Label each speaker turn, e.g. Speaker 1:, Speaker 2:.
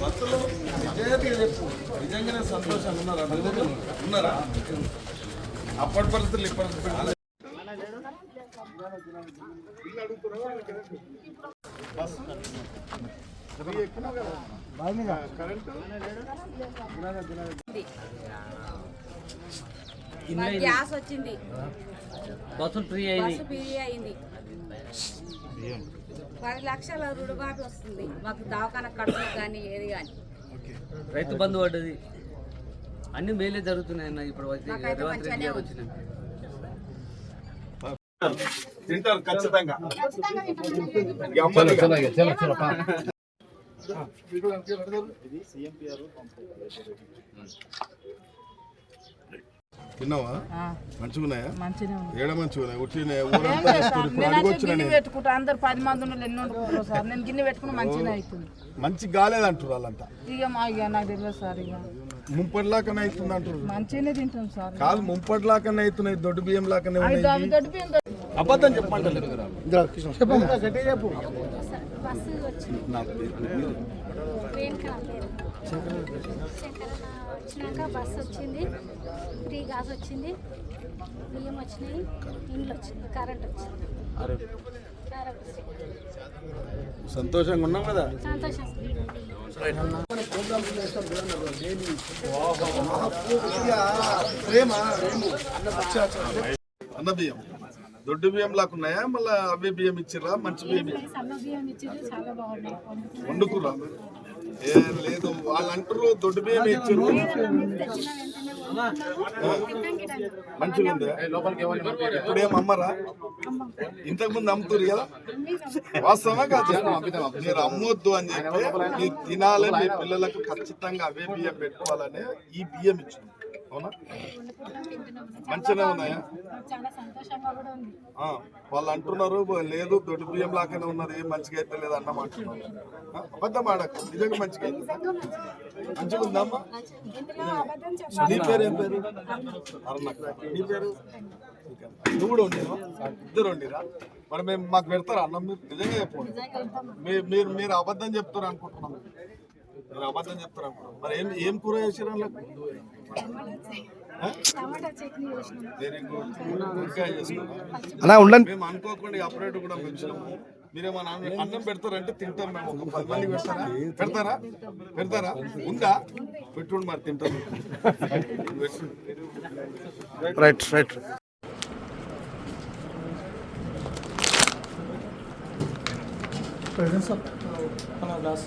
Speaker 1: భక్తులు నిజాయితీగా చెప్పు నిజంగానే సంతోషంగా ఉన్నారా? ఉన్నారా అప్పటి పరిస్థితులు ఇప్పటి పరిస్థితులు
Speaker 2: గ్యాస్ వచ్చింది.
Speaker 3: బస్సులు ఫ్రీ అయింది
Speaker 2: బస్సు ఫ్రీ అయింది. పది లక్షల రుణమాఫీ వస్తుంది. మాకు దవాఖాన ఖర్చులు కానీ ఏది కానీ
Speaker 3: రైతు బంధు పడ్డది. అన్ని మేలే జరుగుతున్నాయి అన్న ఇప్పుడు రేవంత్ రెడ్డి గారు
Speaker 2: మంచిగానే
Speaker 3: వచ్చినాక
Speaker 1: తింటారు ఖచ్చితంగా. చేస్తారు ఇప్పుడు
Speaker 4: నేనైతే
Speaker 1: అడిగొచ్చిన
Speaker 4: గిన్నె
Speaker 1: నేను.
Speaker 4: పెట్టుకుంటా. అందరు పది మంది ఉన్న ఎన్ని వండుకుంటారు సార్? నేను గిన్నె పెట్టుకుని మంచిగా అవుతుంది.
Speaker 1: మంచి గాలేదంటారు వాళ్ళంతా.
Speaker 4: ఇక మా ఇక నాకు తెలియదు సార్ ఇక
Speaker 1: ముంపటిలాకనే అవుతుంది అంటారు
Speaker 4: మంచిగానే తింటాం సార్.
Speaker 1: కాదు ముంపటిలాకనే అవుతున్నాయి దొడ్డు బియ్యం లాకనే
Speaker 4: దొడ్డు బియ్యం
Speaker 1: అబద్ధం
Speaker 5: శంకరన్న వచ్చినాక బస్సు వచ్చింది ఫ్రీ గ్యాస్ వచ్చింది బియ్యం వచ్చినాయి ఇండ్లు వచ్చింది కరెంట్ వచ్చింది.
Speaker 1: సంతోషంగా ఉన్నాం కదా?
Speaker 5: సంతోషం.
Speaker 1: అన్న బియ్యం. దొడ్డు బియ్యం లాకున్నాయా మళ్ళీ అవే బియ్యం ఇచ్చిర్రా? మంచి బియ్యం వండుకుర్రా? ఏ లేదు వాళ్ళు అంటారు దొడ్డు బియ్యం ఇచ్చారు మంచిగా ఉంది ఇప్పుడు ఏం అమ్మరా ఇంతకు ముందు అమ్ముతురు కదా? వాస్తవమా కాదు? మీరు అమ్మొద్దు అని చెప్పి మీరు తినాలి మీ పిల్లలకు ఖచ్చితంగా అవే బియ్యం పెట్టుకోవాలని ఈ బియ్యం ఇచ్చింది. అవునా? మంచిగా ఉన్నాయా? వాళ్ళు అంటున్నారు "బ- లేదు దొడ్డు బియ్యం లాగానే ఉన్నది ఏం మంచిగా అయితే లేదు అంటున్నారు ఆ, అబద్ధం ఆడకు నిజంగా మంచిగా అయితే. మంచిగా ఉందమ్మా నీ పేరు ఏం పేరు? నీ పేరు? నువ్వు కూడా వండినా ఇద్దరు వండిరా మరి మేము మాకు పెడతారా అన్నం మీరు? నిజంగా చెప్పండి. మీరు మీరు అబద్ధం చెప్తారు అనుకుంటున్నాం. మీరు అబద్ధం చెప్తారు మరి ఏం ఏం కూర చేసారు వెరీ గుడ్ చేసుకున్నాం మేము అనుకోకుండా అపరేట్ కూడా పెంచినాము. మీరేమన్నా అన్నం- అన్నం పెడతారంటే తింటాం మేము. ఒక పది మంది పెడతారా? పెడతారా? పెడతారా? ఉందా? పెట్టుండి మరి తింటాం.
Speaker 6: Right right.
Speaker 7: One of us